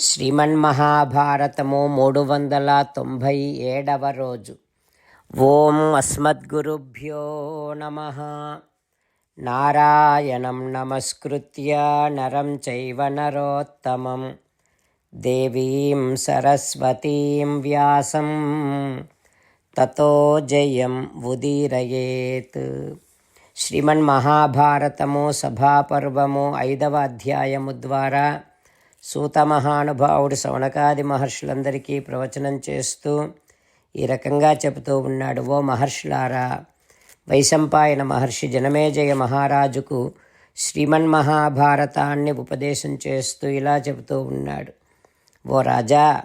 శ్రీమన్మహాభారతము మూడు వందల తొంభై ఏడవ రోజు. ఓం అస్మద్గురుభ్యో నమ. నారాయణం నమస్కృత్య నరం చైవ నరోత్తమం. దేవీం సరస్వతీం వ్యాసం. తతో జయం ఉదీరయేత్. శ్రీమన్మహాభారతము సభాపర్వము ఐదవ అధ్యాయము ద్వారా సూత మహానుభావుడు సవనకాది మహర్షులందరికీ ప్రవచనం చేస్తూ ఈ రకంగా చెబుతూ ఉన్నాడు ఓ మహర్షులారా వైశంపాయన మహర్షి జనమేజయ మహారాజుకు శ్రీమన్ మహాభారతాన్ని ఉపదేశం చేస్తూ ఇలా చెబుతూ ఉన్నాడు. ఓ రాజా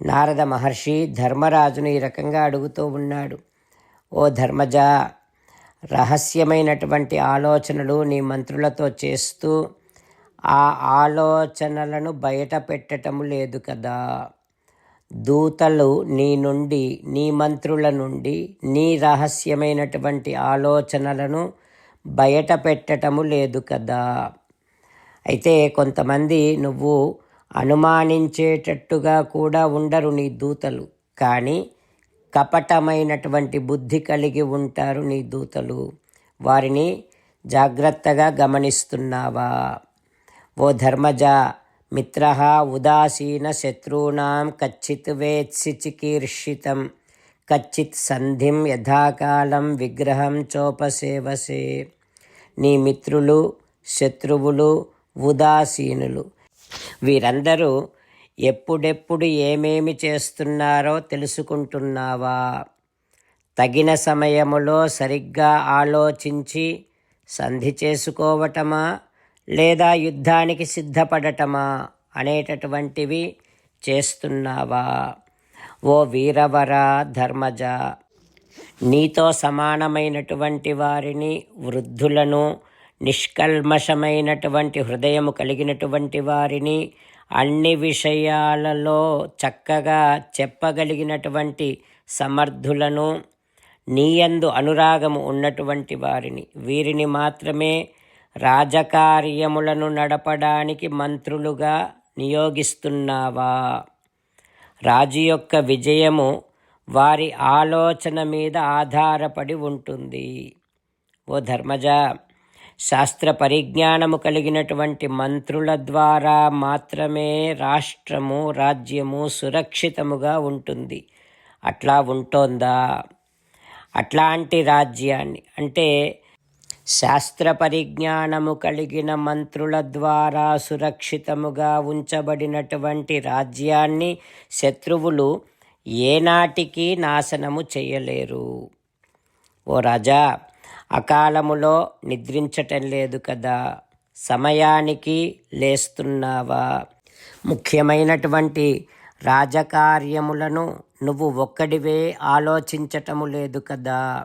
నారద మహర్షి ధర్మరాజును ఈ రకంగా అడుగుతూ ఉన్నాడు. ఓ ధర్మజ రహస్యమైనటువంటి ఆలోచనలు నీ మంత్రులతో చేస్తూ ఆ ఆలోచనలను బయట పెట్టటం లేదు కదా. దూతలు నీ నుండి నీ మంత్రుల నుండి నీ రహస్యమైనటువంటి ఆలోచనలను బయట పెట్టటము లేదు కదా. అయితే కొంతమంది నువ్వు అనుమానించేటట్టుగా కూడా ఉండరు నీ దూతలు కానీ కపటమైనటువంటి బుద్ధి కలిగి ఉంటారు నీ దూతలు. వారిని జాగ్రత్తగా గమనిస్తున్నావా? ఓ ధర్మజ మిత్ర ఉదాసీన శత్రూనాం కచ్చిత్ వేత్సి చికీర్షితం కచ్చిత్ సంధిం యథాకాలం విగ్రహం చోపసేవసే నీ మిత్రులు శత్రువులు ఉదాసీనులు। వీరందరూ ఎప్పుడెప్పుడు ఏమేమి చేస్తున్నారో తెలుసుకుంటున్నావా? తగిన సమయములో సరిగ్గా ఆలోచించి సంధి చేసుకోవటమా? లేదా యుద్ధానికి సిద్ధపడటమా అనేటటువంటివి చేస్తున్నావా? ఓ వీరవర ధర్మజ నీతో సమానమైనటువంటి వారిని వృద్ధులను నిష్కల్మషమైనటువంటి హృదయము కలిగినటువంటి వారిని అన్ని విషయాలలో చక్కగా చెప్పగలిగినటువంటి సమర్థులను నీయందు అనురాగము ఉన్నటువంటి వారిని. వీరిని మాత్రమే రాజకార్యములను నడపడానికి మంత్రులుగా నియోగిస్తున్నావా? రాజు యొక్క విజయము వారి ఆలోచన మీద ఆధారపడి ఉంటుంది. ఓ ధర్మజ శాస్త్ర పరిజ్ఞానము కలిగినటువంటి మంత్రుల ద్వారా మాత్రమే రాష్ట్రము రాజ్యము సురక్షితముగా ఉంటుంది. అట్లా ఉంటోందా? అట్లాంటి రాజ్యాన్ని అంటే శాస్త్ర పరిజ్ఞానము కలిగిన మంత్రుల ద్వారా సురక్షితముగా ఉంచబడినటువంటి రాజ్యాన్ని శత్రువులు ఏనాటికి నాశనము చేయలేరు. ఓ రాజా అకాలములో నిద్రించటం లేదు కదా సమయానికి లేస్తున్నావా? ముఖ్యమైనటువంటి రాజకార్యములను నువ్వు ఒక్కడివే ఆలోచించటము లేదు కదా.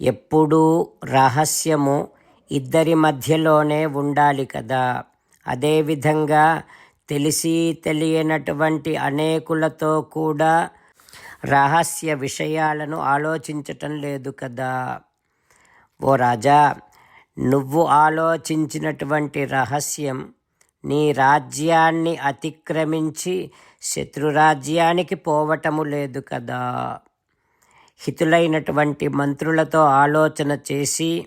ఎప్పుడూ రహస్యము ఇద్దరి మధ్యలోనే ఉండాలి కదా. అదేవిధంగా తెలిసి తెలియనటువంటి అనేకులతో కూడా రహస్య విషయాలను ఆలోచించటం లేదు కదా. ఓ రాజా నువ్వు ఆలోచించినటువంటి రహస్యం నీ రాజ్యాన్ని అతిక్రమించి శత్రురాజ్యానికి పోవటము లేదు కదా. హితులైనటువంటి మంత్రులతో ఆలోచన చేసి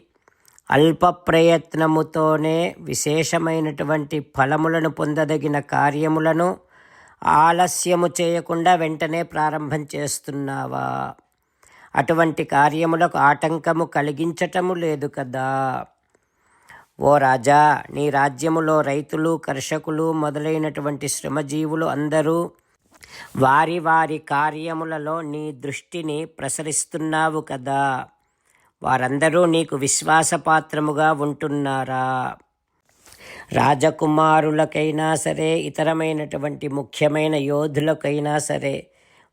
అల్ప ప్రయత్నముతోనే విశేషమైనటువంటి ఫలములను పొందదగిన కార్యములను ఆలస్యము చేయకుండా వెంటనే ప్రారంభం చేస్తున్నావా? అటువంటి కార్యములకు ఆటంకము కలిగించటము లేదు కదా. ఓ రాజా నీ రాజ్యములో రైతులు కర్షకులు మొదలైనటువంటి శ్రమజీవులు అందరూ వారి వారి కార్యములలో నీ దృష్టిని ప్రసరిస్తున్నావు కదా. వారందరూ నీకు విశ్వాసపాత్రముగా ఉంటున్నారా? రాజకుమారులకైనా సరే ఇతరమైనటువంటి ముఖ్యమైన యోధులకైనా సరే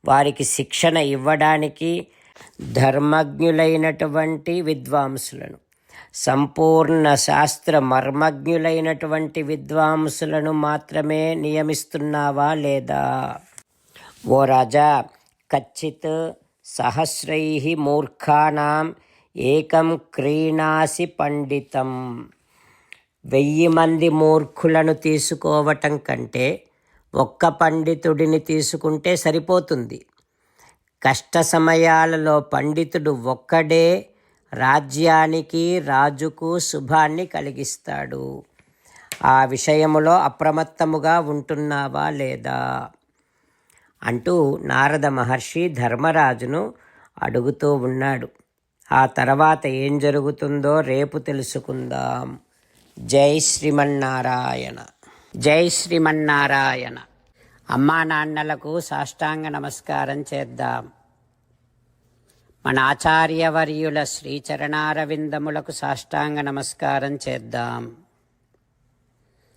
వారికి శిక్షణ ఇవ్వడానికి ధర్మజ్ఞులైనటువంటి విద్వాంసులను సంపూర్ణ శాస్త్ర మర్మజ్ఞులైనటువంటి విద్వాంసులను మాత్రమే నియమిస్తున్నావా లేదా? ఓ రాజా కచ్చిత్ సహస్రై మూర్ఖానాం ఏకం క్రీణాసి పండితం. వెయ్యి మంది మూర్ఖులను తీసుకోవటం కంటే ఒక్క పండితుడిని తీసుకుంటే సరిపోతుంది. కష్ట సమయాలలో పండితుడు ఒక్కడే రాజ్యానికి రాజుకు శుభాన్ని కలిగిస్తాడు. ఆ విషయములో అప్రమత్తముగా ఉంటున్నావా లేదా? అంటూ నారద మహర్షి ధర్మరాజును అడుగుతూ ఉన్నాడు. ఆ తర్వాత ఏం జరుగుతుందో రేపు తెలుసుకుందాం. జై శ్రీమన్నారాయణ. జై శ్రీమన్నారాయణ. అమ్మా నాన్నలకు సాష్టాంగ నమస్కారం చేద్దాం. మన ఆచార్యవర్యుల శ్రీచరణారవిందములకు సాష్టాంగ నమస్కారం చేద్దాం.